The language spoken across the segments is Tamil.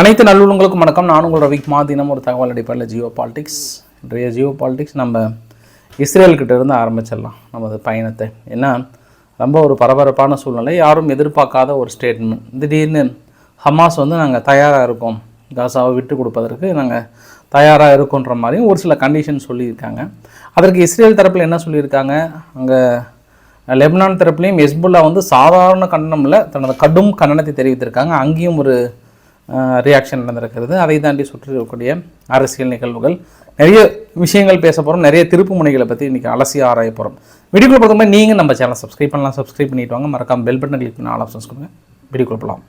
அனைத்து நல்லுள்ளங்களுக்கும் வணக்கம். நான் உங்கள் ரவிக்குமா தினம் ஒரு தகவல் அடிப்படையில் ஜியோ பாலிடிக்ஸ். இன்றைய ஜியோ பாலிடிக்ஸ் நம்ம இஸ்ரேல்கிட்ட இருந்து ஆரம்பிச்சிடலாம் நமது பயணத்தை. ஏன்னா ரொம்ப ஒரு பரபரப்பான சூழ்நிலை. யாரும் எதிர்பார்க்காத ஒரு ஸ்டேட்மெண்ட் திடீர்னு ஹமாஸ் வந்து நாங்கள் தயாராக இருக்கோம். காசாவை விட்டு கொடுப்பதற்கு நாங்கள் தயாராக இருக்கோன்ற மாதிரியும் ஒரு சில கண்டிஷன் சொல்லியிருக்காங்க. அதற்கு இஸ்ரேல் தரப்பில் என்ன சொல்லியிருக்காங்க? அங்கே லெபனான் தரப்புலையும் ஹெஸ்புல்லா வந்து சாதாரண கண்டனம் இல்லை தனது கடும் கண்டனத்தை தெரிவித்திருக்காங்க. அங்கேயும் ஒரு ரியாக்ஷன் நடந்திருக்கிறது. அதை தாண்டி சுற்றி இருக்கக்கூடிய அரசியல் நிகழ்வுகள். நிறைய விஷயங்கள் பேச போகிறோம் நிறைய திருப்பு முனைகளை பற்றி இன்றைக்கி அலசி ஆராய போகிறோம் வீடியோக்குள்ள பார்க்கும்போது நீங்கள் நம்ம சேனல் சப்ஸ்கிரைப் பண்ணலாம். சப்ஸ்கிரைப் பண்ணிட்டு வாங்க. மறக்காமல் பெல் பட்டன் கிளிக் பண்ணி ஆல் ஆப்ஷன்ஸ் கொடுங்க. வீடியோக்குள்ள போகலாம்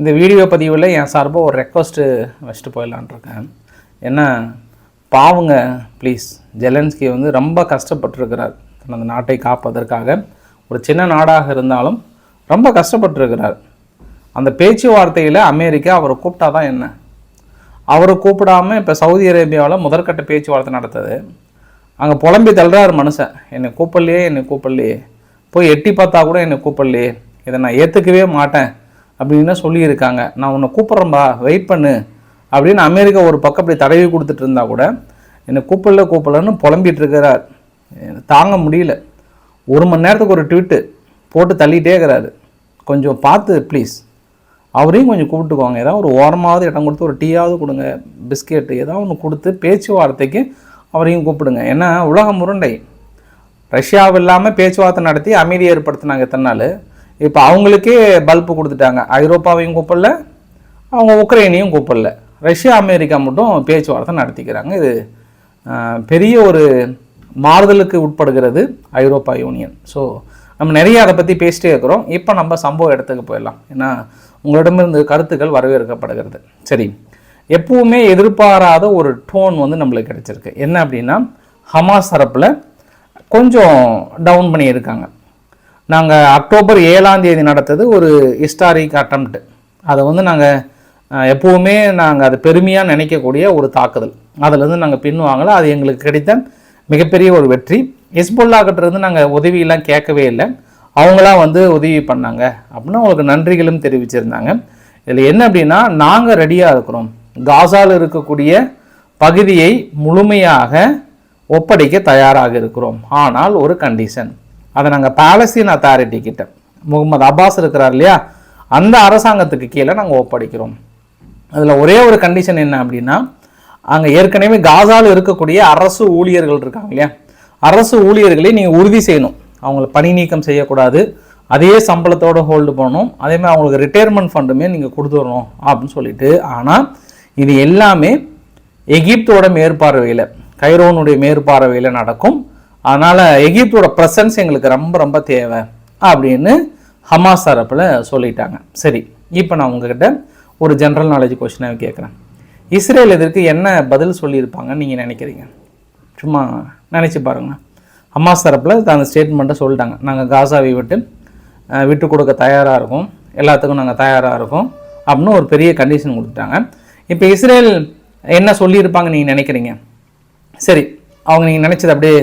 இந்த வீடியோ பதிவில் என் சார்பாக ஒரு ரெக்வஸ்ட்டு வச்சுட்டு போயிடலான்ட்ருக்கேன் ஏன்னா பாவங்க ப்ளீஸ் ஜெலன்ஸ்கி வந்து ரொம்ப கஷ்டப்பட்டிருக்கிறார். தனது நாட்டை காப்பதற்காக ஒரு சின்ன நாடாக இருந்தாலும் ரொம்ப கஷ்டப்பட்டிருக்கிறார். அந்த பேச்சுவார்த்தையில் அமெரிக்கா அவரை கூப்பிட்டா தான் என்ன? அவரை கூப்பிடாம இப்போ சவுதி அரேபியாவில் முதற்கட்ட பேச்சுவார்த்தை நடத்துது. அங்கே புலம்பி தள்ளுறாரு மனுஷன். என்னை கூப்பிடலையே என்னை கூப்பிடலையே. போய் எட்டி பார்த்தா கூட என்னை கூப்பிடலையே. இதை நான் ஏற்றுக்கவே மாட்டேன் அப்படின்னு சொல்லியிருக்காங்க. நான் உன்னை கூப்பிட்றேன்பா வெயிட் பண்ணு அப்படின்னு அமெரிக்கா ஒரு பக்கம் அப்படி தடவி கொடுத்துட்டு இருந்தா கூட என்னை கூப்பிடல கூப்பிடலன்னு புலம்பிட்டு இருக்கிறார். தாங்க முடியல. ஒரு மணி நேரத்துக்கு ஒரு ட்வீட்டு போட்டு தள்ளிகிட்டே இருக்கிறாரு. கொஞ்சம் பார்த்து ப்ளீஸ் அவரையும் கொஞ்சம் கூப்பிட்டுக்கோங்க ஏதாவது ஒரு ஓரமாவது இடம் கொடுத்து ஒரு டீயாவது கொடுங்க பிஸ்கெட்டு ஏதாவது ஒன்று கொடுத்து பேச்சுவார்த்தைக்கு அவரையும் கூப்பிடுங்க. ஏன்னா உலகம் முருண்டை. ரஷ்யாவும் இல்லாமல் பேச்சுவார்த்தை நடத்தி அமைதி ஏற்படுத்தினாங்க இத்தனை நாள். இப்போ அவங்களுக்கே பல்ப்பு கொடுத்துட்டாங்க. ஐரோப்பாவையும் கூப்பிடல அவங்க உக்ரைனையும் கூப்பிடல. ரஷ்யா அமெரிக்கா மட்டும் பேச்சுவார்த்தை நடத்திக்கிறாங்க. இது பெரிய ஒரு மாறுதலுக்கு உட்படுகிறது ஐரோப்பா யூனியன். ஸோ நம்ம நிறைய அதை பற்றி பேசிட்டே இருக்கிறோம். இப்போ நம்ம சம்பவ இடத்துக்கு போயிடலாம். ஏன்னா உங்களிடமிருந்து கருத்துக்கள் வரவேற்கப்படுகிறது. சரி. எப்பவுமே எதிர்பாராத ஒரு டோன் வந்து நம்மளுக்கு கிடைச்சிருக்கு. என்ன அப்படின்னா ஹமாஸ் தரப்பில் கொஞ்சம் டவுன் பண்ணியிருக்காங்க. நாங்கள் அக்டோபர் ஏழாம் தேதி நடத்தது ஒரு ஹிஸ்டாரிக் அட்டம்ப்ட் அதை வந்து நாங்கள் எப்போவுமே நாங்கள் அது பெருமையாக நினைக்கக்கூடிய ஒரு தாக்குதல். அதுலேருந்து நாங்கள் பின்வாங்கலை. அது எங்களுக்கு கிடைத்த மிகப்பெரிய ஒரு வெற்றி. ஹெஸ்புல்லா கிட்ட இருந்து நாங்கள் உதவியெல்லாம் கேட்கவே இல்லை. அவங்களாம் வந்து உதவி பண்ணாங்க அப்படின்னா அவங்களுக்கு நன்றிகளும் தெரிவிச்சிருந்தாங்க. இதில் என்ன அப்படின்னா நாங்கள் ரெடியாக இருக்கிறோம். காசாவில் இருக்கக்கூடிய பகுதியை முழுமையாக ஒப்படைக்க தயாராக இருக்கிறோம். ஆனால் ஒரு கண்டிஷன் அதை நாங்கள் பாலஸ்தீன் அத்தாரிட்டி கிட்ட முகமது அப்பாஸ் இருக்கிறார் இல்லையா? அந்த அரசாங்கத்துக்கு கீழே நாங்கள் ஒப்படைக்கிறோம். அதில் ஒரே ஒரு கண்டிஷன் என்ன அப்படின்னா அங்கே ஏற்கனவே காசாவில் இருக்கக்கூடிய அரசு ஊழியர்கள் இருக்காங்க இல்லையா? அரசு ஊழியர்களை நீங்கள் உறுதி செய்யணும். அவங்கள பணி நீக்கம் செய்யக்கூடாது. அதே சம்பளத்தோடு ஹோல்டு பண்ணணும். அதேமாதிரி அவங்களுக்கு ரிட்டையர்மெண்ட் ஃபண்டுமே நீங்கள் கொடுத்துடணும் அப்படின்னு சொல்லிட்டு. ஆனால் இது எல்லாமே எகிப்தோட மேற்பார்வையில் கைரோனுடைய மேற்பார்வையில் நடக்கும். அதனால் எகிப்தோட ப்ரெசன்ஸ் எங்களுக்கு ரொம்ப ரொம்ப தேவை அப்படின்னு ஹமாஸ் தரப்பில் சொல்லிட்டாங்க. சரி இப்போ நான் உங்ககிட்ட ஒரு ஜென்ரல் நாலேஜ் கொஷினாக கேட்குறேன் இஸ்ரேல் இதற்கு என்ன பதில் சொல்லியிருப்பாங்கன்னு நீங்கள் நினைக்கிறீங்க? சும்மா நினச்சி பாருங்களேன் ஹமாஸ் தரப்பில் அந்த ஸ்டேட்மெண்ட்டை சொல்லிட்டாங்க. நாங்கள் காசாவை விட்டு விட்டு கொடுக்க தயாராக இருக்கோம். எல்லாத்துக்கும் நாங்கள் தயாராக இருக்கோம் அப்படின்னு ஒரு பெரிய கண்டிஷன் கொடுத்துட்டாங்க. இப்போ இஸ்ரேல் என்ன சொல்லியிருப்பாங்க நீங்கள் நினைக்கிறீங்க? சரி அவங்க நீங்கள் நினச்சது அப்படியே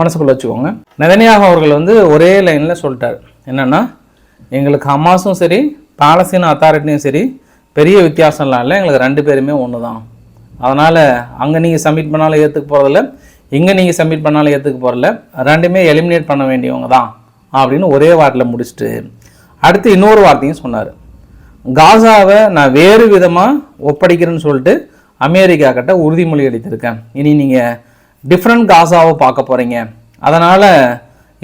மனசுக்குள்ளே வச்சுக்கோங்க. நெதனியாக அவர்கள் வந்து ஒரே லைனில் சொல்லிட்டார். என்னென்னா எங்களுக்கு ஹமாஸும் சரி பாலஸ்தீன அத்தாரிட்டியும் சரி பெரிய வித்தியாசம்லாம் இல்லை. எங்களுக்கு ரெண்டு பேருமே ஒன்று தான் அதனால் அங்கே நீங்கள் சப்மிட் பண்ணாலும் ஏற்றுக்க போகிறதில்ல இங்கே நீங்கள் சப்மிட் பண்ணாலும் ஏற்றுக்க போகிறதில்ல ரெண்டுமே எலிமினேட் பண்ண வேண்டியவங்க தான் அப்படின்னு ஒரே வார்த்தையில் முடிச்சுட்டு அடுத்து இன்னொரு வார்த்தையும் சொன்னார். காசாவை நான் வேறு விதமாக ஒப்படைக்கிறேன்னு சொல்லிட்டு அமெரிக்கா கிட்ட உறுதிமொழி அளித்திருக்கேன். இனி நீங்கள் டிஃப்ரெண்ட் காசாவை பார்க்க போகிறீங்க அதனால்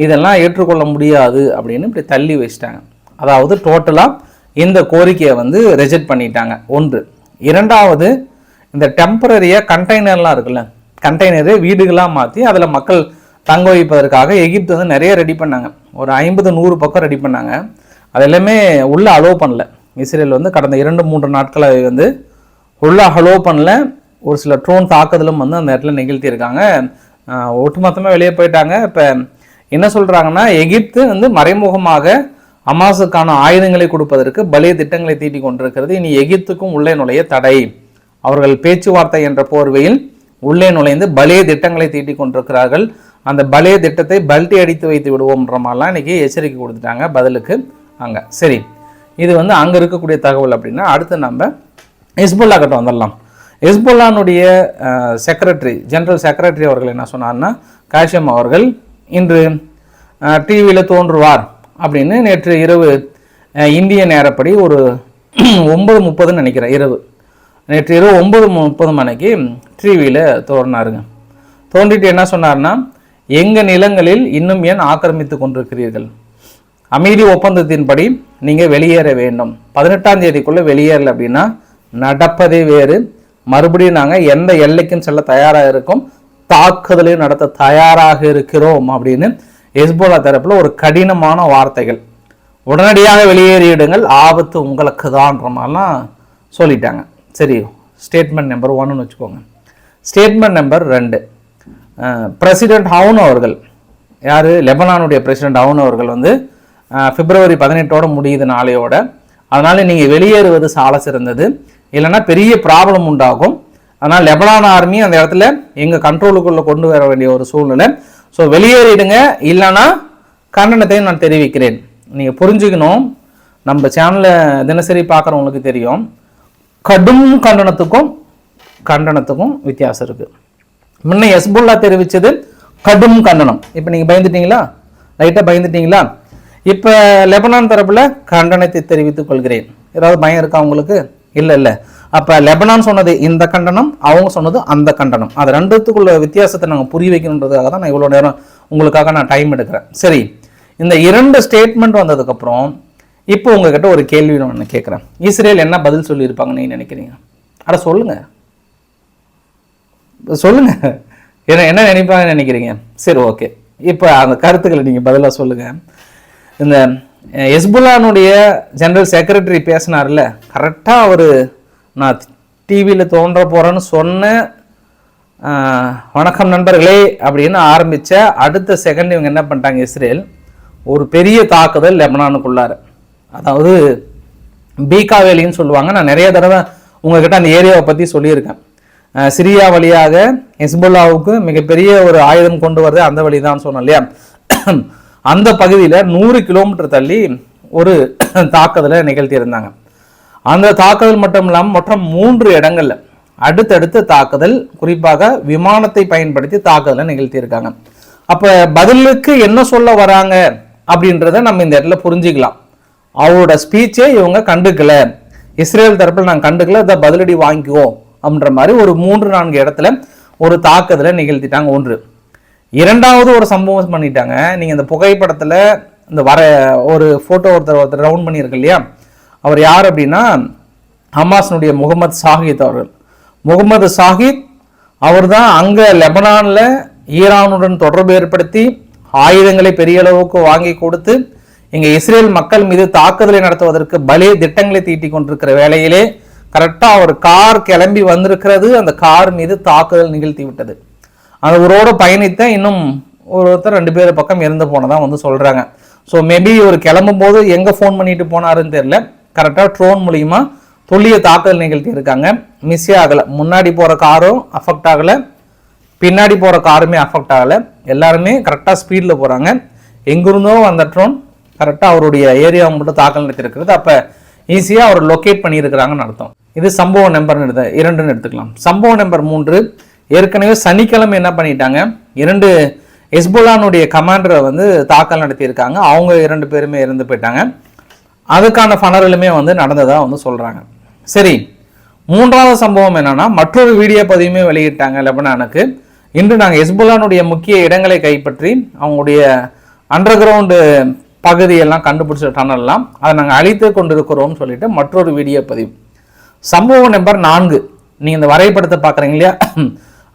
இதெல்லாம் ஏற்றுக்கொள்ள முடியாது அப்படின்னு இப்படி தள்ளி வச்சிட்டாங்க. அதாவது டோட்டலாக இந்த கோரிக்கையை வந்து ரிஜெக்ட் பண்ணிட்டாங்க. ஒன்று. இரண்டாவது இந்த டெம்பரரியாக கண்டெய்னர்லாம் இருக்குல்ல கண்டெய்னரு வீடுகளாக மாற்றி அதில் மக்கள் தங்க வைப்பதற்காக எகிப்து வந்து நிறைய ரெடி பண்ணாங்க. ஒரு ஐம்பது நூறு பக்கம் ரெடி பண்ணாங்க. அது எல்லாமே உள்ளே அலோவ் பண்ணல. இஸ்ரேல் வந்து கடந்த இரண்டு மூன்று நாட்களாக வந்து உள்ளே அலோவ் பண்ணல. ஒரு சில ட்ரோன் தாக்குதலும் வந்து அந்த இடத்துல நிகழ்த்தியிருக்காங்க. ஒட்டுமொத்தமாக வெளியே போயிட்டாங்க. இப்போ என்ன சொல்கிறாங்கன்னா எகிப்து வந்து மறைமுகமாக அமாசுக்கான ஆயுதங்களை கொடுப்பதற்கு பலே திட்டங்களை தீட்டிக் கொண்டிருக்கிறது. இனி எகிப்துக்கும் உள்ளே நுழைய தடை. அவர்கள் பேச்சுவார்த்தை என்ற போர்வையில் உள்ளே நுழைந்து பலே திட்டங்களை தீட்டிக் கொண்டிருக்கிறார்கள். அந்த பலே திட்டத்தை பல்ட்டி அடித்து வைத்து விடுவோம்ன்ற மாதிரிலாம் இன்றைக்கி எச்சரிக்கை கொடுத்துட்டாங்க. பதிலுக்கு அங்கே. சரி. இது வந்து அங்கே இருக்கக்கூடிய தகவல் அப்படின்னா அடுத்து நம்ம ஹிஸ்புல்லா கிட்ட வந்துடலாம். ஹிஸ்புல்லானுடைய செக்ரட்டரி ஜென்ரல் செக்ரட்டரி அவர்கள் என்ன சொன்னார்னா காஷியம் அவர்கள் இன்று டிவியில் தோன்றுவார். அப்படின்னு நேற்று இரவு இந்திய நேரப்படி ஒரு ஒன்பது முப்பதுன்னு நினைக்கிறேன் இரவு. நேற்று இரவு ஒம்பது முப்பது மணிக்கு டிவியில் தோன்றினாருங்க. தோன்றிட்டு என்ன சொன்னார்னா எங்கள் நிலங்களில் இன்னும் ஏன் ஆக்கிரமித்து கொண்டிருக்கிறீர்கள்? அமைதி ஒப்பந்தத்தின்படி நீங்கள் வெளியேற வேண்டும். பதினெட்டாம் தேதிக்குள்ளே வெளியேறல அப்படின்னா நடப்பதே வேறு. மறுபடியும் நாங்கள் எந்த எல்லைக்கும் செல்ல தயாராக இருக்கோம். தாக்குதலையும் நடத்த தயாராக இருக்கிறோம் அப்படின்னு ஹெஸ்போலா தரப்பில் ஒரு கடினமான வார்த்தைகள். உடனடியாக வெளியேறிடுங்கள் ஆபத்து உங்களுக்கு தான்ற மாதிரிலாம் சொல்லிட்டாங்க. சரி ஸ்டேட்மெண்ட் நம்பர் ஒன்னு வச்சுக்கோங்க. ஸ்டேட்மெண்ட் நம்பர் ரெண்டு. பிரசிடென்ட் ஹவுன் அவர்கள் யார்? லெபனானுடைய பிரசிடென்ட் ஹவுன் அவர்கள் வந்து பிப்ரவரி பதினெட்டோட முடியுது நாளையோட. அதனால் நீங்கள் வெளியேறுவது சால சிறந்தது. இல்லைன்னா பெரிய ப்ராப்ளம் உண்டாகும். ஆனால் லெபனான் ஆர்மி அந்த இடத்துல எங்கள் கண்ட்ரோலுக்குள்ளே கொண்டு வர வேண்டிய ஒரு சூழ்நிலை. ஸோ வெளியேறிடுங்க. இல்லைன்னா கண்டனத்தையும் நான் தெரிவிக்கிறேன். நீங்கள் புரிஞ்சுக்கணும். நம்ம சேனலை தினசரி பார்க்குறவங்களுக்கு தெரியும். கடும் கண்டனத்துக்கும் கண்டனத்துக்கும் வித்தியாசம் இருக்குது முன்ன எஸ்புல்லா தெரிவித்தது கடும் கண்டனம். இப்போ நீங்கள் பயந்துட்டீங்களா? லைட்டாக பயந்துட்டீங்களா? இப்போ லெபனான் தரப்பில் கண்டனத்தை தெரிவித்துக் கொள்கிறேன். ஏதாவது பயம் இருக்கா உங்களுக்கு? இல்லை இல்லை. அப்போ லெபனான் சொன்னது இந்த கண்டனம் அவங்க சொன்னது அந்த கண்டனம். அது ரெண்டுத்துக்குள்ள வித்தியாசத்தை நாங்கள் புரிய வைக்கணுன்றதுக்காக தான் நான் இவ்வளோ நேரம் உங்களுக்காக நான் டைம் எடுக்கிறேன். சரி இந்த இரண்டு ஸ்டேட்மெண்ட் வந்ததுக்கப்புறம் இப்போ உங்ககிட்ட ஒரு கேள்வி நான் கேட்குறேன். இஸ்ரேல் என்ன பதில் சொல்லியிருப்பாங்கன்னு நீங்க நினைக்கிறீங்க? அட சொல்லுங்கள் சொல்லுங்கள் என்ன என்ன நினைப்பாங்கன்னு நினைக்கிறீங்க? சரி ஓகே இப்போ அந்த கருத்துக்களை நீங்கள் பதிலாக சொல்லுங்கள் இந்த எஸ்புல்லானுடைய ஜெனரல் செக்ரட்டரி பேசினார்ல கரெக்டாக அவர் நான் டிவியில் தோன்ற போகிறேன்னு சொன்ன வணக்கம் நண்பர்களே அப்படின்னு ஆரம்பித்த அடுத்த செகண்ட் இவங்க என்ன பண்ணிட்டாங்க இஸ்ரேல்? ஒரு பெரிய தாக்குதல் லெபனானுக்குள்ளார. அதாவது பீகா வேலின்னு சொல்லுவாங்க. நான் நிறைய தடவை உங்ககிட்ட அந்த ஏரியாவை பற்றி சொல்லியிருக்கேன். சிரியா வழியாக ஹெஸ்புல்லாவுக்கு மிகப்பெரிய ஒரு ஆயுதம் கொண்டு வரது அந்த வழி தான் சொன்னோம் இல்லையா? அந்த பகுதியில் நூறு கிலோமீட்டர் தள்ளி ஒரு தாக்குதலை நிகழ்த்தியிருந்தாங்க. அந்த தாக்குதல் மட்டும் இல்லாமல் மொத்தம் மூன்று இடங்கள்ல அடுத்தடுத்த தாக்குதல் குறிப்பாக விமானத்தை பயன்படுத்தி தாக்குதலை நிகழ்த்தியிருக்காங்க. அப்போ பதிலுக்கு என்ன சொல்ல வராங்க அப்படின்றத நம்ம இந்த இடத்துல புரிஞ்சுக்கலாம். அவரோட ஸ்பீச்சே இவங்க கண்டுக்கல. இஸ்ரேல் தரப்பில் நாங்கள் கண்டுக்கல இதை பதிலடி வாங்கிக்குவோம் அப்படின்ற மாதிரி ஒரு மூன்று நான்கு இடத்துல ஒரு தாக்குதலை நிகழ்த்திட்டாங்க ஒன்று. இரண்டாவது ஒரு சம்பவம் பண்ணிட்டாங்க? நீங்கள் இந்த புகைப்படத்தில் இந்த வர ஒரு ஃபோட்டோ ஒருத்தர் ஒருத்தர் ரவுண்ட் பண்ணியிருக்கு இல்லையா? அவர் யார் அப்படின்னா ஹமாஸினுடைய முகமது சாஹித் அவர்கள். முகமது சாஹித் அவர் தான் அங்கே லெபனானில் ஈரானுடன் தொடர்பு ஏற்படுத்தி ஆயுதங்களை பெரிய அளவுக்கு வாங்கி கொடுத்து இங்கே இஸ்ரேல் மக்கள் மீது தாக்குதலை நடத்துவதற்கு பலே திட்டங்களை தீட்டி கொண்டிருக்கிற வேளையிலே கரெக்டாக அவர் கார் கிளம்பி வந்திருக்கிறது. அந்த கார் மீது தாக்குதல் நிகழ்த்தி விட்டது. அந்த ஊரோட பயணித்த இன்னும் ஒருத்தர் ரெண்டு பேர் பக்கம் இறந்து போனதான் வந்து சொல்கிறாங்க ஸோ மேபி இவர் கிளம்பும் போது ஃபோன் பண்ணிட்டு போனாருன்னு தெரில கரெக்டாக ட்ரோன் மூலிமா துல்லிய தாக்குதல் நிகழ்த்தி இருக்காங்க மிஸ்ஸே ஆகலை. முன்னாடி போகிற காரும் அஃபெக்ட் ஆகலை. பின்னாடி போகிற காருமே அஃபெக்ட் ஆகலை. எல்லாருமே கரெக்டாக ஸ்பீடில் போகிறாங்க எங்கிருந்தோ வந்த ட்ரோன் கரெக்டாக அவருடைய ஏரியாவை மட்டும் தாக்கல் நடத்திருக்கிறது அப்போ ஈஸியாக அவர் லொக்கேட் பண்ணியிருக்கிறாங்கன்னு அர்த்தம். இது சம்பவ நம்பர் எடுத்த இரண்டுன்னு எடுத்துக்கலாம். சம்பவ நம்பர் மூன்று ஏற்கனவே சனிக்கிழமை என்ன பண்ணிட்டாங்க? இரண்டு எஸ்புலானுடைய கமாண்டரை வந்து தாக்கல் நடத்தியிருக்காங்க. அவங்க இரண்டு பேருமே இறந்து போயிட்டாங்க. அதுக்கான ஃபனரலுமே வந்து நடந்ததாக வந்து சொல்கிறாங்க சரி மூன்றாவது சம்பவம் என்னன்னா மற்றொரு வீடியோ பதிவுமே வெளியிட்டாங்க லெபனானுக்கு. இன்று நாங்கள் ஹெஸ்புல்லானுடைய முக்கிய இடங்களை கைப்பற்றி அவங்களுடைய அண்டர் கிரவுண்டு பகுதியெல்லாம் கண்டுபிடிச்ச டனல்லாம் அதை நாங்கள் அழித்து கொண்டிருக்கிறோம்னு சொல்லிட்டு மற்றொரு வீடியோ பதிவு. சம்பவம் நம்பர் நான்கு. நீங்கள் இந்த வரைபடத்தை பார்க்குறீங்க இல்லையா?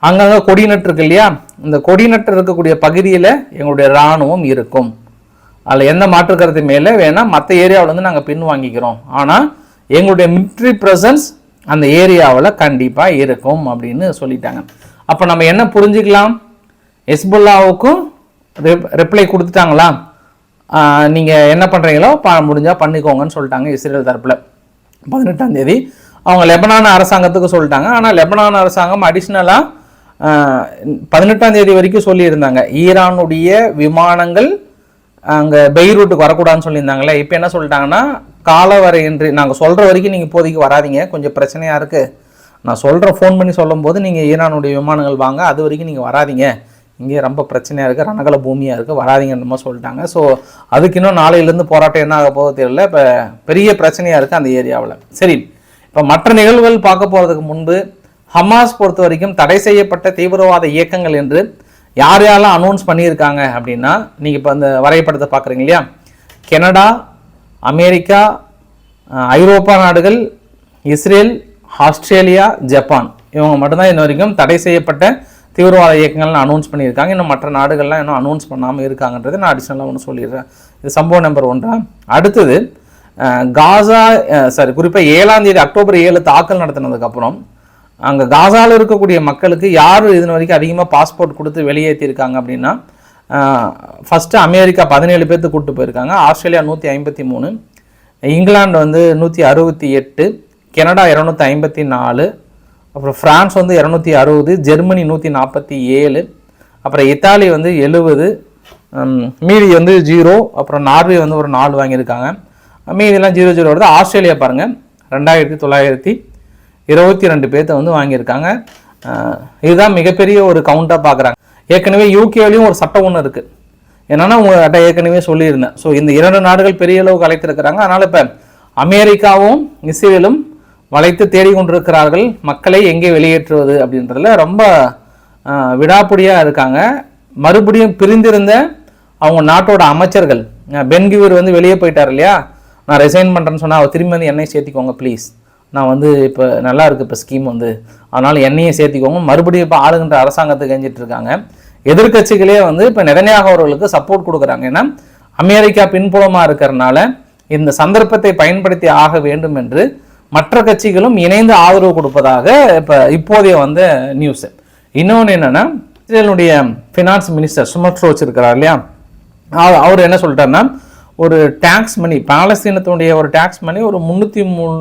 அங்கங்கே கொடி நட்டு இருக்கு இல்லையா? இந்த கொடி நட்டு இருக்கக்கூடிய பகுதியில் எங்களுடைய இராணுவம் இருக்கும். அதில் எந்த மாற்று கருத்து மேலே வேணால் மற்ற ஏரியாவில் வந்து நாங்கள் பின் வாங்கிக்கிறோம். ஆனால் எங்களுடைய மிலிட்ரி ப்ரெசன்ஸ் அந்த ஏரியாவில் கண்டிப்பாக இருக்கும் அப்படின்னு சொல்லிட்டாங்க. அப்போ நம்ம என்ன புரிஞ்சுக்கலாம்? ஹெஸ்புல்லாவுக்கும் ரிப்ளை கொடுத்துட்டாங்களா? நீங்கள் என்ன பண்ணுறீங்களோ ப முடிஞ்சால் பண்ணிக்கோங்கன்னு சொல்லிட்டாங்க இஸ்ரேல் தரப்பில். பதினெட்டாம் தேதி. அவங்க லெபனான் அரசாங்கத்துக்கு சொல்லிட்டாங்க. ஆனால் லெபனான் அரசாங்கம் அடிஷ்னலாக பதினெட்டாம் தேதி வரைக்கும் சொல்லியிருந்தாங்க. ஈரானுடைய விமானங்கள் அங்கே பெய்ரூட்டுக்கு வரக்கூடாதுன்னு சொல்லியிருந்தாங்களே இப்போ என்ன சொல்லிட்டாங்கன்னா காலவரையின்றி நாங்கள் சொல்கிற வரைக்கும் நீங்கள் இப்போதைக்கு வராதீங்க கொஞ்சம் பிரச்சனையாக இருக்குது நான் சொல்கிற ஃபோன் பண்ணி சொல்லும்போது நீங்கள் ஈரானுடைய விமானங்கள் வாங்க அது வரைக்கும் நீங்கள் வராதீங்க. இங்கே ரொம்ப பிரச்சனையாக இருக்குது ரணகல பூமியாக இருக்குது வராதீங்கன்ற மாதிரி சொல்லிட்டாங்க. ஸோ அதுக்கு இன்னும் நாளையிலேருந்து போராட்டம் என்ன ஆக போகுது தெரியல இப்போ பெரிய பிரச்சனையாக இருக்குது அந்த ஏரியாவில். சரி இப்போ மற்ற நிகழ்வுகள் பார்க்க போகிறதுக்கு முன்பு ஹமாஸ் பொறுத்த வரைக்கும் தடை செய்யப்பட்ட தீவிரவாத இயக்கங்கள் என்று யார் யாரெல்லாம் அனௌன்ஸ் பண்ணியிருக்காங்க அப்படின்னா நீங்கள் இப்போ அந்த வரைபடத்தை பார்க்குறீங்க இல்லையா? கெனடா அமெரிக்கா ஐரோப்பா நாடுகள் இஸ்ரேல் ஆஸ்திரேலியா ஜப்பான். இவங்க மட்டும்தான் இன்ன வரைக்கும் தடை செய்யப்பட்ட தீவிரவாத இயக்கங்கள்னு அனௌன்ஸ் பண்ணியிருக்காங்க. இன்னும் மற்ற நாடுகள்லாம் இன்னும் அனௌன்ஸ் பண்ணாமல் இருக்காங்கன்றது நான் அடிஷ்னலாக ஒன்று சொல்லிடுறேன். இது சம்பவம் நம்பர் ஒன்றா? அடுத்தது காசா சாரி குறிப்பாக ஏழாம் தேதி அக்டோபர் ஏழு தாக்கல் நடத்தினதுக்கப்புறம் அங்கே காசாவில் இருக்கக்கூடிய மக்களுக்கு யார் இதன் வரைக்கும் அதிகமாக பாஸ்போர்ட் கொடுத்து வெளியேற்றிருக்காங்க அப்படின்னா ஃபஸ்ட்டு அமெரிக்கா பதினேழு பேர்த்து கூப்பிட்டு போயிருக்காங்க. ஆஸ்திரேலியா நூற்றி ஐம்பத்தி மூணு இங்கிலாந்து வந்து நூற்றி அறுபத்தி எட்டு கனடா இரநூத்தி ஐம்பத்தி நாலு அப்புறம் ஃப்ரான்ஸ் வந்து இரநூத்தி அறுபது ஜெர்மனி நூற்றி நாற்பத்தி ஏழு அப்புறம் இத்தாலி வந்து எழுபது மீதி வந்து ஜீரோ அப்புறம் நார்வே வந்து ஒரு நாலு வாங்கியிருக்காங்க. மீதியெல்லாம் ஜீரோ ஜீரோ வருது. ஆஸ்திரேலியா பாருங்கள் ரெண்டாயிரத்தி தொள்ளாயிரத்தி இருபத்தி ரெண்டு பேர்த்த வந்து வாங்கியிருக்காங்க. இதுதான் மிகப்பெரிய ஒரு கவுண்டாக பார்க்குறாங்க ஏற்கனவே யூகேலையும் ஒரு சட்டம் ஒன்று இருக்குது என்னென்னா உங்கள்கிட்ட ஏற்கனவே சொல்லியிருந்தேன். ஸோ இந்த இரண்டு நாடுகள் பெரிய அளவு கலைத்திருக்கிறாங்க. அதனால் இப்போ அமெரிக்காவும் இஸ்ரேலும் வளைத்து தேடிக்கொண்டிருக்கிறார்கள். மக்களை எங்கே வெளியேற்றுவது அப்படின்றதுல ரொம்ப விடாப்பிடியாக இருக்காங்க. மறுபடியும் பிரிந்திருந்த அவங்க நாட்டோட அமைச்சர்கள் பென்கியூர் வந்து வெளியே போயிட்டார் இல்லையா? நான் ரிசைன் பண்ணுறேன்னு சொன்னால் அவர் திரும்பி வந்து என்னை சேர்த்திக்கோங்க ப்ளீஸ் நான் வந்து இப்போ நல்லா இருக்கு இப்போ ஸ்கீம் வந்து. அதனால் என்னையும் சேர்த்திக்கோங்க. மறுபடியும் இப்போ ஆளுகின்ற அரசாங்கத்தை கெஞ்சிட்டு இருக்காங்க. எதிர்க்கட்சிகளே வந்து இப்போ நெதன்யாகு அவர்களுக்கு சப்போர்ட் கொடுக்குறாங்க. ஏன்னா அமெரிக்கா பின்புலமாக இருக்கிறனால இந்த சந்தர்ப்பத்தை பயன்படுத்தி ஆக வேண்டும் என்று மற்ற கட்சிகளும் இணைந்து ஆதரவு கொடுப்பதாக இப்போ இப்போதைய வந்த நியூஸ் இன்னொன்று என்னென்னா இஸ்ரேலுடைய ஃபினான்ஸ் மினிஸ்டர் சுமத்ரோச் இருக்கிறார் இல்லையா? அவர் என்ன சொல்லிட்டாருன்னா ஒரு டேக்ஸ் மணி பாலஸ்தீனத்தினுடைய ஒரு டேக்ஸ் மணி ஒரு முந்நூற்றி மூணு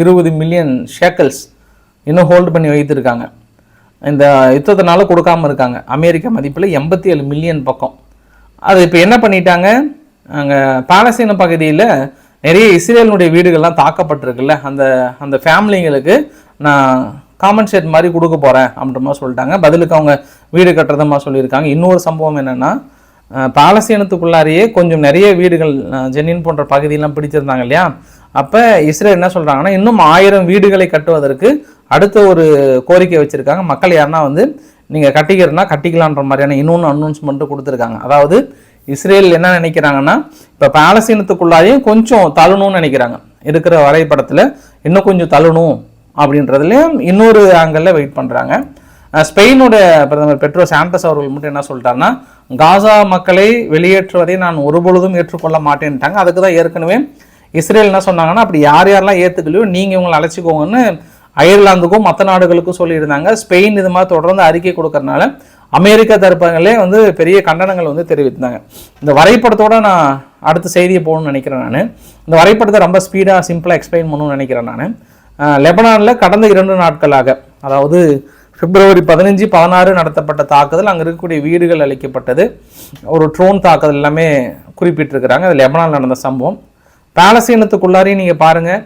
இருபது மில்லியன் ஷேக்கல்ஸ் இன்னும் ஹோல்டு பண்ணி வைத்திருக்காங்க. இந்த யுத்தத்தினால கொடுக்காம இருக்காங்க. அமெரிக்க மதிப்பில் எண்பத்தி ஏழு மில்லியன் பக்கம். அது இப்போ என்ன பண்ணிட்டாங்க? அங்கே பாலஸ்தீன பகுதியில் நிறைய இஸ்ரேலினுடைய வீடுகள்லாம் தாக்கப்பட்டிருக்குல்ல. அந்த அந்த ஃபேமிலிங்களுக்கு நான் காமன்சேட் மாதிரி கொடுக்க போகிறேன் அப்படின்ற மாதிரி சொல்லிட்டாங்க. பதிலுக்கு அவங்க வீடு கட்டுறத சொல்லியிருக்காங்க. இன்னொரு சம்பவம் என்னென்னா பாலஸ்தீனத்துக்குள்ளாரையே கொஞ்சம் நிறைய வீடுகள் ஜென்னின் போன்ற பகுதியெல்லாம் பிடிச்சிருந்தாங்க இல்லையா? அப்போ இஸ்ரேல் என்ன சொல்கிறாங்கன்னா இன்னும் ஆயிரம் வீடுகளை கட்டுவதற்கு அடுத்த ஒரு கோரிக்கை வச்சுருக்காங்க. மக்கள் யாருன்னா வந்து நீங்கள் கட்டிக்கிறதுனா கட்டிக்கலான்ற மாதிரியான இன்னொன்று அனௌன்ஸ்மெண்ட்டு கொடுத்துருக்காங்க. அதாவது இஸ்ரேல் என்ன நினைக்கிறாங்கன்னா இப்போ பாலஸ்தீனத்துக்குள்ளாரையும் கொஞ்சம் தள்ளணும்னு நினைக்கிறாங்க. இருக்கிற வரைபடத்தில் இன்னும் கொஞ்சம் தள்ளணும் அப்படின்றதுலையும் இன்னொரு ஆங்கிளில் வெயிட் பண்ணுறாங்க ஸ்பெயினோட பிரதமர் பெட்ரோ சாண்டஸ் அவர்கள் மட்டும் என்ன சொல்லிட்டாருன்னா காசா மக்களை வெளியேற்றுவதை நான் ஒருபொழுதும் ஏற்றுக்கொள்ள மாட்டேன்ட்டாங்க. அதுக்கு தான் ஏற்கனவே இஸ்ரேல் என்ன சொன்னாங்கன்னா அப்படி யார் யாரெல்லாம் ஏற்றுக்கலையோ நீங்கள் இவங்களை அழைச்சிக்கோங்கன்னு அயர்லாந்துக்கும் மற்ற நாடுகளுக்கும் சொல்லியிருந்தாங்க. ஸ்பெயின் இது மாதிரி தொடர்ந்து அறிக்கை கொடுக்கறனால அமெரிக்க தரப்பங்களே வந்து பெரிய கண்டனங்கள் வந்து தெரிவித்தாங்க. இந்த வரைபடத்தோடு நான் அடுத்த செய்தியை போகணும்னு நினைக்கிறேன் நான். இந்த வரைபடத்தை ரொம்ப ஸ்பீடாக சிம்பிளாக எக்ஸ்பிளைன் பண்ணணும்னு நினைக்கிறேன் நான். லெபனானில் கடந்த இரண்டு நாட்களாக அதாவது பிப்ரவரி பதினஞ்சு பதினாறு நடத்தப்பட்ட தாக்குதல் அங்கே இருக்கக்கூடிய வீடுகள் அளிக்கப்பட்டது ஒரு ட்ரோன் தாக்குதல் எல்லாமே குறிப்பிட்டிருக்கிறாங்க. அது லெபனான் நடந்த சம்பவம். பாலஸ்தீனத்துக்குள்ளாரையும் நீங்கள் பாருங்கள்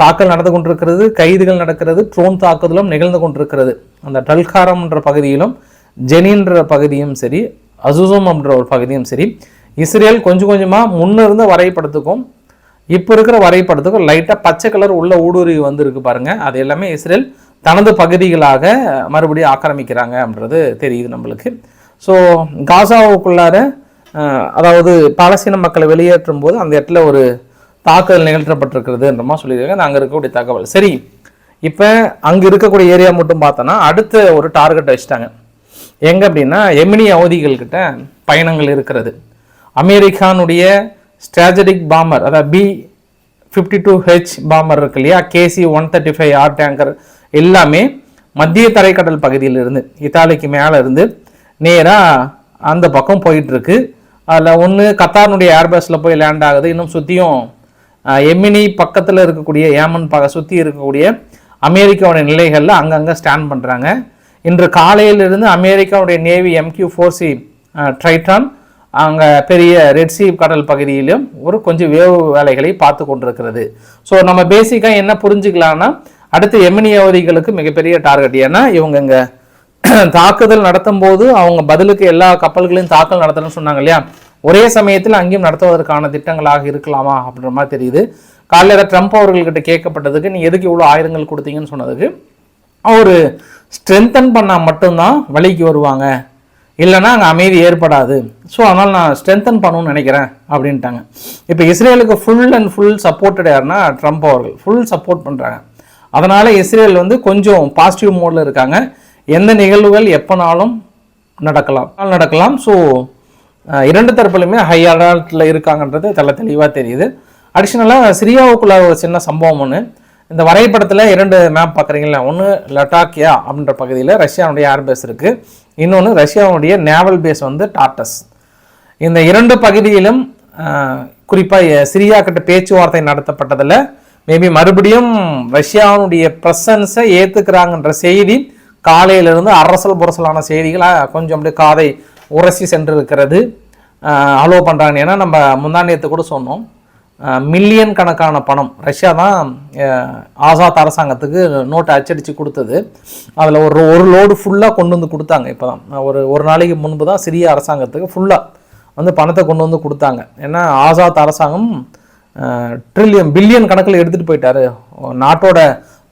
தாக்கல் நடந்து கொண்டிருக்கிறது கைதுகள் நடக்கிறது ட்ரோன் தாக்குதலும் நிகழ்ந்து கொண்டிருக்கிறது. அந்த டல்காரம்ன்ற பகுதியிலும் ஜெனின்ற பகுதியும் சரி அசுசோம் என்ற ஒரு பகுதியும் சரி இஸ்ரேல் கொஞ்சம் கொஞ்சமாக முன்னிருந்த வரைபடத்துக்கும் இப்போ இருக்கிற வரைபடத்துக்கும் லைட்டாக பச்சை கலர் உள்ள ஊடுருவி வந்திருக்கு பாருங்கள் அது எல்லாமே இஸ்ரேல் தனது பகுதிகளாக மறுபடியும் ஆக்கிரமிக்கிறாங்க அப்படின்றது தெரியுது நம்மளுக்கு. ஸோ காசாவுக்குள்ளார அதாவது பாலஸ்தீன மக்களை வெளியேற்றும் போது அந்த இடத்துல ஒரு தாக்குதல் நிகழ்த்தப்பட்டிருக்கிறதுன்ற மாதிரி சொல்லியிருக்காங்க. அங்கே இருக்கக்கூடிய தகவல். சரி இப்போ அங்கே இருக்கக்கூடிய ஏரியா மட்டும் பார்த்தோன்னா அடுத்த ஒரு டார்கெட் வச்சுட்டாங்க. எங்கே அப்படின்னா எமினி அவதிகள்கிட்ட பயணங்கள் இருக்கிறது. அமெரிக்கானுடைய ஸ்ட்ராட்டஜிக் பாம்பர் அதாவது B fifty two H bomber இருக்கு இல்லையா? KC one thirty five R tanker எல்லாமே மத்திய தரைக்கடல் பகுதியிலிருந்து இத்தாலிக்கு மேலே இருந்து நேராக அந்த பக்கம் போயிட்டுருக்கு. அதில் ஒன்று கத்தாருனுடைய ஏர்பேஸில் போய் லேண்ட் ஆகுது. இன்னும் சுற்றியும் எமினி பக்கத்தில் இருக்கக்கூடிய ஏமன் பக சுற்றி இருக்கக்கூடிய அமெரிக்காவுடைய நிலைகளில் அங்கங்கே ஸ்டாண்ட் பண்ணுறாங்க இன்று காலையிலிருந்து அமெரிக்காவுடைய navy MQ four C Triton அங்கே பெரிய ரெட்சி கடல் பகுதியிலும் ஒரு கொஞ்சம் வேவு வேலைகளை பார்த்து கொண்டிருக்கிறது. ஸோ நம்ம பேசிக்காக என்ன புரிஞ்சுக்கலாம்னா அடுத்து எமினியவதிகளுக்கு மிகப்பெரிய டார்கெட் ஏன்னா இவங்க இங்கே தாக்குதல் நடத்தும் போது அவங்க பதிலுக்கு எல்லா கப்பல்களையும் தாக்கல் நடத்தணும்னு சொன்னாங்க இல்லையா? ஒரே சமயத்தில் அங்கேயும் நடத்துவதற்கான திட்டங்களாக இருக்கலாமா அப்படின்ற மாதிரி தெரியுது. காலையில் ட்ரம்ப் அவர்கள்கிட்ட கேட்கப்பட்டதுக்கு நீ எதுக்கு இவ்வளோ ஆயுதங்கள் கொடுத்தீங்கன்னு சொன்னதுக்கு அவர் ஸ்ட்ரென்தன் பண்ணால் மட்டும்தான் வழிக்கு வருவாங்க. இல்லைன்னா அங்கே அமைதி ஏற்படாது. ஸோ அதனால் நான் ஸ்ட்ரென்தன் பண்ணணும்னு நினைக்கிறேன் அப்படின்ட்டாங்க. இப்போ இஸ்ரேலுக்கு ஃபுல் அண்ட் ஃபுல் சப்போர்ட்டட் யாருன்னா ட்ரம்ப் அவர்கள். ஃபுல் சப்போர்ட் பண்ணுறாங்க அதனால் இஸ்ரேல் வந்து கொஞ்சம் பாசிட்டிவ் மோடில் இருக்காங்க. எந்த நிகழ்வுகள் எப்போனாலும் நடக்கலாம். நடக்கலாம். ஸோ இரண்டு தரப்புலையுமே ஹை அலர்ட்டில் இருக்காங்கன்றது தெள்ள தெளிவாக தெரியுது. அடிஷ்னலாக சிரியாவுக்குள்ள ஒரு சின்ன சம்பவம் ஒன்று இந்த வரைபடத்தில் இரண்டு மேப் பார்க்குறீங்களா ஒன்று லட்டாக்கியா அப்படின்ற பகுதியில் ரஷ்யாவுடைய ஏர்பேஸ் இருக்குது இன்னொன்று ரஷ்யாவுடைய நேவல் பேஸ் வந்து டாட்டஸ் இந்த இரண்டு பகுதியிலும் குறிப்பாக சிரியா கிட்ட பேச்சுவார்த்தை நடத்தப்பட்டதில் மேபி மறுபடியும் ரஷ்யாவுடைய ப்ரெசன்ஸை ஏற்றுக்கிறாங்கன்ற செய்தி காலையிலிருந்து அரசல் புரசலான செய்திகளாக கொஞ்சம் அப்படியே காதை உரசி சென்று இருக்கிறது அலோவ் பண்ணுறாங்க ஏன்னா நம்ம முந்தானியத்தை கூட சொன்னோம். மில்லியன் கணக்கான பணம். ரஷ்யா தான் ஆசாத் அரசாங்கத்துக்கு நோட்டை அச்சடித்து கொடுத்தது. அதில் ஒரு ஒரு லோடு ஃபுல்லாக கொண்டு வந்து கொடுத்தாங்க இப்போ தான் ஒரு ஒரு நாளைக்கு முன்பு தான் சிறிய அரசாங்கத்துக்கு ஃபுல்லாக வந்து பணத்தை கொண்டு வந்து கொடுத்தாங்க. ஏன்னா ஆசாத் அரசாங்கம் ட்ரில்லியன் பில்லியன் கணக்கில் எடுத்துகிட்டு போயிட்டார். நாட்டோட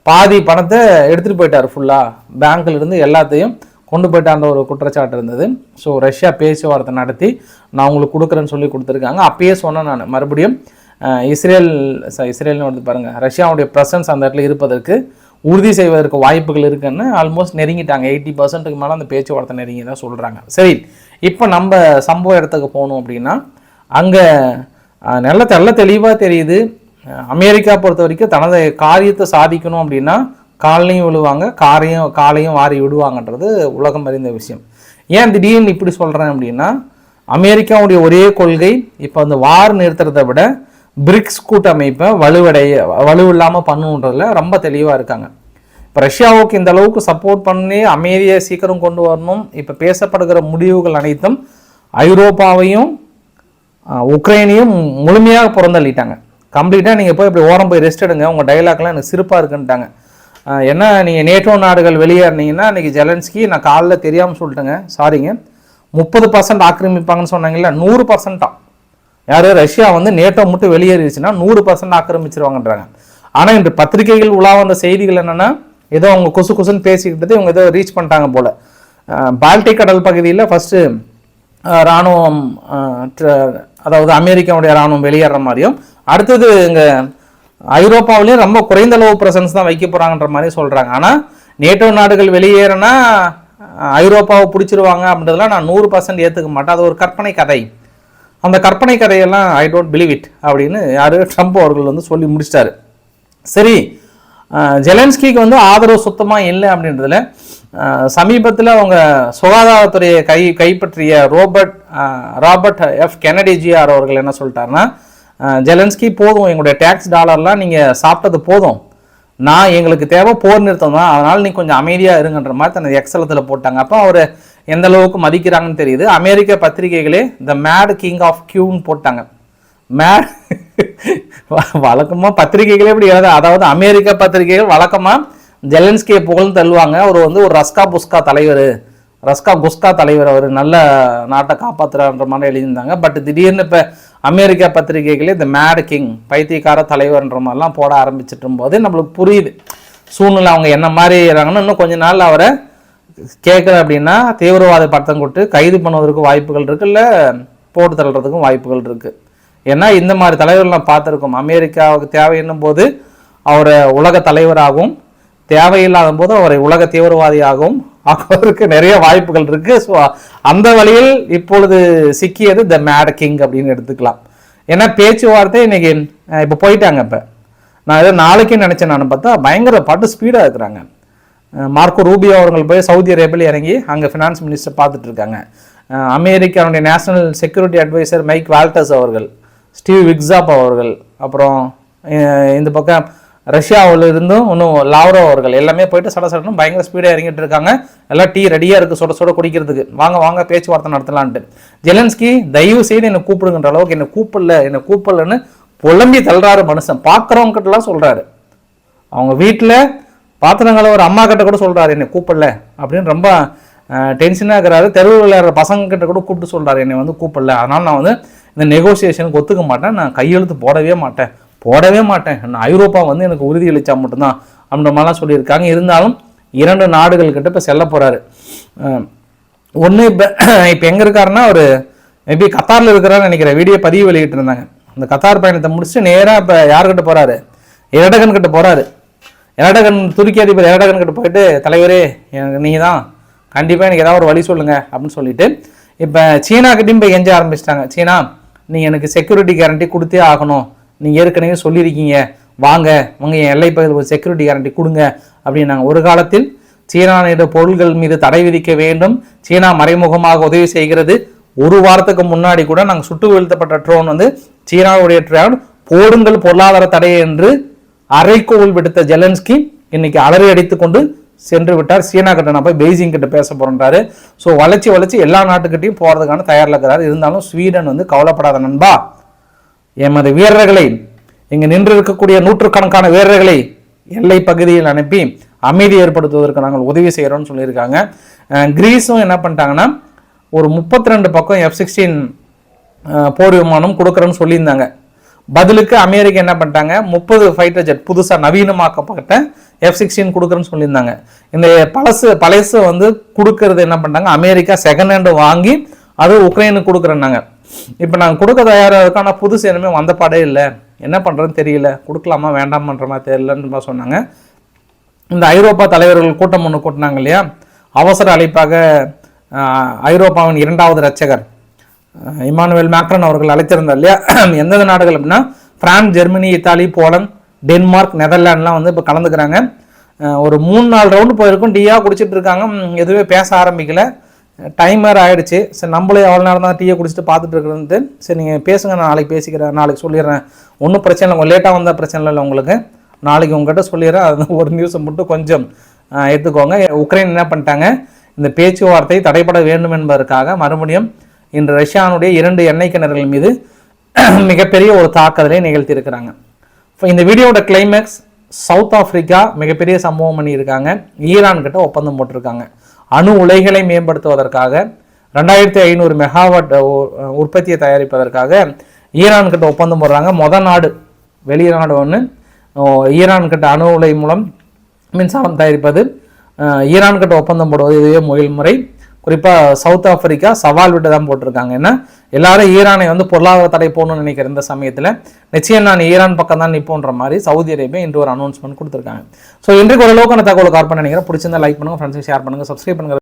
பாதி பணத்தை எடுத்துகிட்டு போயிட்டார் ஃபுல்லாக பேங்க்லேருந்து எல்லாத்தையும் கொண்டு போயிட்டான்ற ஒரு குற்றச்சாட்டு இருந்தது. ஸோ ரஷ்யா பேச்சுவார்த்தை நடத்தி நான் உங்களுக்கு கொடுக்குறேன்னு சொல்லி கொடுத்துருக்காங்க. அப்பயே சொன்னேன் நான். மறுபடியும் இஸ்ரேல் இஸ்ரேல்னு வந்து பாருங்கள் ரஷ்யாவுடைய ப்ரெசன்ஸ் அந்த இடத்துல இருப்பதற்கு உறுதி செய்வதற்கு வாய்ப்புகள் இருக்குன்னு ஆல்மோஸ்ட் நெருங்கிட்டாங்க. எயிட்டி பர்சன்ட்டுக்கு மேலே அந்த பேச்சுவார்த்தை நெருங்கி தான் சொல்கிறாங்க சரி இப்போ நம்ம சம்பவ இடத்துக்கு போகணும் அப்படின்னா அங்கே நல்ல தெல்ல தெளிவாக தெரியுது. அமெரிக்கா பொறுத்த வரைக்கும் தனது காரியத்தை சாதிக்கணும் அப்படின்னா காலையும் விழுவாங்க காரையும் காலையும் வாரி விடுவாங்கன்றது உலகம் அறிந்த விஷயம். ஏன் திடீர்னு இப்படி சொல்கிறேன் அப்படின்னா அமெரிக்காவுடைய ஒரே கொள்கை இப்போ அந்த வார் நிறுத்துறதை விட பிரிக்ஸ் கூட்டமைப்பை வலுவடைய வலுவில்லாமல் பண்ணுன்றதுல ரொம்ப தெளிவாக இருக்காங்க. இப்போ ரஷ்யாவுக்கு இந்த அளவுக்கு சப்போர்ட் பண்ணி அமைதியை சீக்கிரம் கொண்டு வரணும் இப்போ பேசப்படுகிற முடிவுகள் அனைத்தும் ஐரோப்பாவையும் உக்ரைனையும் முழுமையாக புறந்தள்ளிட்டாங்க. கம்ப்ளீட்டாக நீங்கள் போய் இப்படி ஓரம் போய் ரெஸ்ட் எடுங்க உங்கள் டைலாக்லாம் எனக்கு சிறப்பாக இருக்குன்ட்டாங்க. என்ன நீங்கள் நேட்டோ நாடுகள் வெளியேறினீங்கன்னா இன்றைக்கி ஜெலன்ஸ்கி நான் காலைல தெரியாமல் சொல்லிட்டேங்க சாரிங்க முப்பது பர்சன்ட் ஆக்கிரமிப்பாங்கன்னு சொன்னாங்கல்ல நூறு பர்சன்ட்டாக யார் ரஷ்யா வந்து நேட்டோ மட்டும் வெளியேறிடுச்சுன்னா நூறு பர்சன்ட் ஆக்கிரமிச்சிருவாங்கன்றாங்க. ஆனால் இன்று பத்திரிகைகள் உலா வந்த செய்திகள் என்னென்னா ஏதோ அவங்க கொசு கொசுன்னு பேசிக்கிட்டது இவங்க ஏதோ ரீச் பண்ணிட்டாங்க போல். பால்டிக் கடல் பகுதியில் ஃபஸ்ட்டு இராணுவம் அதாவது அமெரிக்காவுடைய இராணுவம் வெளியேற மாதிரியும் அடுத்தது இங்கே ஐரோப்பாவிலையும் ரொம்ப குறைந்த அளவு பிரசன்ஸ் தான் வைக்க போகிறாங்கன்ற மாதிரி சொல்கிறாங்க ஆனால் நேட்டோ நாடுகள் வெளியேறினா ஐரோப்பாவை பிடிச்சிருவாங்க அப்படின்றதுலாம் நான் நூறு பர்சன்ட் ஏற்றுக்க மாட்டேன். அது ஒரு கற்பனை கதை. அந்த கற்பனை கதையெல்லாம் ஐ டோன்ட் பிலீவ் இட் அப்படின்னு யார் ட்ரம்ப் அவர்கள் வந்து சொல்லி முடிச்சிட்டாரு. சரி ஜெலன்ஸ்கிக்கு வந்து ஆதரவு சுத்தமாக இல்லை அப்படின்றதுல சமீபத்தில் அவங்க சுகாதாரத்துறையை கை கைப்பற்றிய ரோபர்ட் ராபர்ட் எஃப் கெனடிஜிஆர் அவர்கள் என்ன சொல்லிட்டாருன்னா ஜெலன்ஸ்கி போதும் எங்களுடைய டேக்ஸ் டாலர்லாம் நீங்கள் சாப்பிட்டது போதும். நான் எங்களுக்கு தேவை போர் நிறுத்தம் தான். அதனால் நீ கொஞ்சம் அமைதியாக இருங்கன்ற மாதிரி தனது எக்ஸலத்தில் போட்டாங்க. அப்போ அவர் எந்த அளவுக்கு மதிக்கிறாங்கன்னு தெரியுது. அமெரிக்க பத்திரிகைகளே த மேட் கிங் ஆஃப் கியூன்னு போட்டாங்க. மேட் வழக்கமாக பத்திரிகைகளே இப்படி எழுத அதாவது அமெரிக்க பத்திரிகைகள் வழக்கமாக ஜெலன்ஸ்கியை புகழ்ந்து தள்ளுவாங்க. அவர் வந்து ஒரு ரஸ்கா புஸ்கா தலைவர் ரஸ்கா குஸ்கா தலைவர் அவர் நல்ல நாட்டை காப்பாற்றுறான்ற மாதிரி எழுதியிருந்தாங்க. பட் திடீர்னு இப்போ அமெரிக்கா பத்திரிகைகளே இந்த மேட் கிங் பைத்தியக்கார தலைவர்ன்ற மாதிரிலாம் போட ஆரம்பிச்சிட்டும் போது நம்மளுக்கு புரியுது. சூழ்நிலை அவங்க என்ன மாதிரி இருக்காங்கன்னு இன்னும் கொஞ்ச நாள் அவரை கேட்குற அப்படின்னா தீவிரவாத பட்டம் கொடுத்து கைது பண்ணுவதற்கு வாய்ப்புகள் இருக்குது இல்லை போட்டு தள்ளுறதுக்கும் வாய்ப்புகள் இருக்குது ஏன்னா இந்த மாதிரி தலைவர்கள்லாம் பார்த்துருக்கோம். அமெரிக்காவுக்கு தேவைன்னும் போது அவரை உலக தலைவராகவும் தேவையில்லாத போது அவரை உலக தீவிரவாதியாகவும் ஆக்குவதற்கு நிறைய வாய்ப்புகள் இருக்குது ஸோ அந்த வழியில் இப்பொழுது சிக்கியது த மேட் கிங் அப்படின்னு எடுத்துக்கலாம். ஏன்னா பேச்சுவார்த்தை இன்றைக்கி இப்போ போயிட்டாங்க இப்போ. நான் ஏதோ நாளைக்கு நினச்சேன் நான் பார்த்தா பயங்கர பாட்டு ஸ்பீடாக இருக்கிறாங்க. மார்க்கோ ரூபியோ அவர்கள் போய் சவுதி அரேபியில் இறங்கி அங்கே ஃபினான்ஸ் மினிஸ்டர் பார்த்துட்டு இருக்காங்க. அமெரிக்காவுடைய national security adviser Mike Walters அவர்கள் ஸ்டீவ் விக்ஸாப் அவர்கள் அப்புறம் இந்த பக்கம் ரஷ்யாவில் இருந்தும் இன்னும் லாவ்ரோ அவர்கள் எல்லாமே போயிட்டு சட சடனும் பயங்கர ஸ்பீடாக இறங்கிட்டு இருக்காங்க. எல்லாம் டீ ரெடியாக இருக்குது சுட சுட குடிக்கிறதுக்கு. வாங்க வாங்க பேச்சுவார்த்தை நடத்தலான்ட்டு. ஜெலன்ஸ்கி தயவு செய்து என்னை கூப்பிடுங்கன்ற அளவுக்கு என்னை கூப்பிடல என்னை கூப்பிடலன்னு புலம்பி தள்ளுறாரு மனுஷன். பார்க்குறவங்க கிட்டலாம் சொல்கிறாரு அவங்க வீட்டில் பாத்திரங்களை ஒரு அம்மா கிட்ட கூட சொல்கிறாரு என்னை கூப்பிடல. அப்படின்னு ரொம்ப டென்ஷனாக இருக்கிறாரு. தெருவில் விளையாடுற பசங்க கிட்ட கூட கூப்பிட்டு சொல்கிறாரு என்னை வந்து கூப்பிடல. அதனால் நான் வந்து இந்த நெகோசியேஷனுக்கு ஒத்துக்க மாட்டேன். நான் கையெழுத்து போடவே மாட்டேன். போடவே மாட்டேன். நான் ஐரோப்பா வந்து எனக்கு உறுதி அளித்தா மட்டும்தான் அப்படின்ற மாதிரிலாம் சொல்லியிருக்காங்க. இருந்தாலும் இரண்டு நாடுகள் கிட்ட இப்போ செல்ல போகிறாரு ஒன்று இப்போ இப்போ எங்கே இருக்காருன்னா ஒரு மேபி கத்தாரில் இருக்கிறான்னு நினைக்கிறேன். வீடியோ பதிவு வெளியிட்டு இருந்தாங்க அந்த கத்தார் பயணத்தை முடிச்சுட்டு நேராக இப்போ யார்கிட்ட போகிறாரு எரடகன் கிட்ட போகிறாரு எரடகன் துருக்கி அதிபர் எரடகன் கிட்ட போயிட்டு தலைவரே எனக்கு நீங்கள் தான் கண்டிப்பாக எனக்கு ஏதாவது ஒரு வழி சொல்லுங்கள் அப்படின்னு சொல்லிட்டு இப்போ சீனாக்கிட்டையும் போய் எஞ்ச ஆரம்பிச்சிட்டாங்க. சீனா நீங்கள் எனக்கு செக்யூரிட்டி கேரண்டி கொடுத்தே ஆகணும். நீங்கள் ஏற்கனவே சொல்லியிருக்கீங்க. வாங்க உங்க என் எல்லை பகுதியில் ஒரு செக்யூரிட்டி கேரண்டி கொடுங்க அப்படின்னாங்க. ஒரு காலத்தில் சீனாவிட பொருள்கள் மீது தடை விதிக்க வேண்டும். சீனா மறைமுகமாக உதவி செய்கிறது. ஒரு வாரத்துக்கு முன்னாடி கூட நாங்கள் சுட்டு வீழ்த்தப்பட்ட ட்ரோன் வந்து சீனாவுடைய ட்ரோன் போடுங்கள் பொருளாதார தடை என்று அரைக்கோவில் விடுத்த ஜெலன்ஸ்கி இன்னைக்கு அலறி அடித்துக்கொண்டு சென்று விட்டார். சீனா கிட்ட நான் போய் பெய்ஜிங் கிட்ட பேச போறேன்றாரு. ஸோ வளர்ச்சி வளர்ச்சி எல்லா நாட்டுக்கிட்டையும் போறதுக்கான தயாரில் இருக்கிறார். இருந்தாலும் ஸ்வீடன் வந்து கவலைப்படாத நண்பா எமது வீரர்களை இங்கு நின்று இருக்கக்கூடிய நூற்றுக்கணக்கான வீரர்களை எல்லை பகுதியில் அனுப்பி அமைதி ஏற்படுத்துவதற்கு நாங்கள் உதவி செய்கிறோம்னு சொல்லியிருக்காங்க. கிரீஸும் என்ன பண்ணிட்டாங்கன்னா ஒரு முப்பத்தி ரெண்டு பக்கம் எஃப் சிக்ஸ்டீன் போர் விமானம் கொடுக்குறேன்னு சொல்லியிருந்தாங்க. பதிலுக்கு அமெரிக்கா என்ன பண்ணிட்டாங்க? முப்பது ஃபைட்டர் ஜெட் புதுசாக நவீனமாக்கப்பட்ட எஃப் சிக்ஸ்டீன் கொடுக்குறேன்னு சொல்லியிருந்தாங்க. இந்த பழசு பழசு வந்து கொடுக்கறது என்ன பண்ணிட்டாங்க? அமெரிக்கா செகண்ட் ஹேண்டு வாங்கி அது உக்ரைனுக்கு கொடுக்குறேன்னாங்க. இப்போ நாங்கள் கொடுக்க தயாராக இருக்கோம் ஆனால் புதுசு எதுவுமே வந்த பாடே இல்லை. என்ன பண்ணுறதுன்னு தெரியல. கொடுக்கலாமா வேண்டாமான்ற மாதிரி தெரியலன்ற சொன்னாங்க. இந்த ஐரோப்பா தலைவர்கள் கூட்டம் ஒன்று கூட்டினாங்க இல்லையா? அவசர அழைப்பாக ஐரோப்பாவின் இரண்டாவது ரச்சகர் இமானுவேல் மேக்ரன் அவர்கள் அழைத்திருந்தார் இல்லையா? எந்தெந்த நாடுகள் அப்படின்னா France Germany Italy Poland Denmark நெதர்லாண்ட்லாம் வந்து இப்போ கலந்துக்கிறாங்க. ஒரு மூணு நாலு ரவுண்டு போயிருக்கும். டீயாக குடிச்சிட்டு இருக்காங்க. எதுவுமே பேச ஆரம்பிக்கல. டைம் வேறு சரி நம்மளே எவ்வளோ நேரம் தான் டீயை குடிச்சிட்டு பார்த்துட்டு இருக்கிறது? சரி நீங்கள் பேசுங்க. நான் நாளைக்கு பேசிக்கிறேன். நாளைக்கு சொல்லிடுறேன். ஒன்றும் பிரச்சனை இல்லை. உங்கள் லேட்டாக வந்தால் பிரச்சனை இல்லை உங்களுக்கு. நாளைக்கு உங்கள்கிட்ட சொல்லிடுறேன். அது ஒரு நியூஸை மட்டும் கொஞ்சம் எடுத்துக்கோங்க. உக்ரைன் என்ன பண்ணிட்டாங்க? இந்த பேச்சுவார்த்தை தடைபட வேண்டும் என்பதற்காக மறுபடியும் இன்று ரஷ்யானுடைய இரண்டு எண்ணெய் கிணறுகள் மீது மிகப்பெரிய ஒரு தாக்குதலை நிகழ்த்தியிருக்கிறாங்க. இந்த வீடியோட கிளைமேக்ஸ் சவுத் ஆப்பிரிக்கா மிகப்பெரிய சம்பவம் பண்ணியிருக்காங்க. ஈரான் கிட்ட ஒப்பந்தம் போட்டிருக்காங்க. அணு உலைகளை மேம்படுத்துவதற்காக ரெண்டாயிரத்தி ஐநூறு மெகாவாட் உற்பத்தியை தயாரிப்பதற்காக ஈரான் கிட்ட ஒப்பந்தம் போடுறாங்க. மொத நாடு வெளிநாடு ஒன்று ஈரான் கிட்ட அணு உலை மூலம் மின்சாரம் தயாரிப்பது. ஈரான் கிட்ட ஒப்பந்தம் போடுவது இதுவே முயல் முறை. குறிப்பாக சவுத் ஆப்பிரிக்கா சவால் விட்டு தான் போட்டிருக்காங்க. ஏன்னா எல்லாரும் ஈரானை வந்து பொருளாதார தடை போகணும்னு நினைக்கிற இந்த சமயத்தில் நிச்சயம் நான் ஈரான் பக்கம் தான் நிற்போன்ற மாதிரி சவுதி அரேபியா இன்று ஒரு அனௌன்ஸ்மெண்ட் கொடுத்துருக்காங்க. ஸோ இன்றைக்கு ஓரளவுக்கான தகவல் கார் பண்ண நினைக்கிறேன் பிடிச்சிருந்தா லைக் பண்ணுங்கள் ஃப்ரெண்ட்ஸுக்கு ஷேர் பண்ணுங்க சப்ஸ்கிரைப் பண்ணுங்க.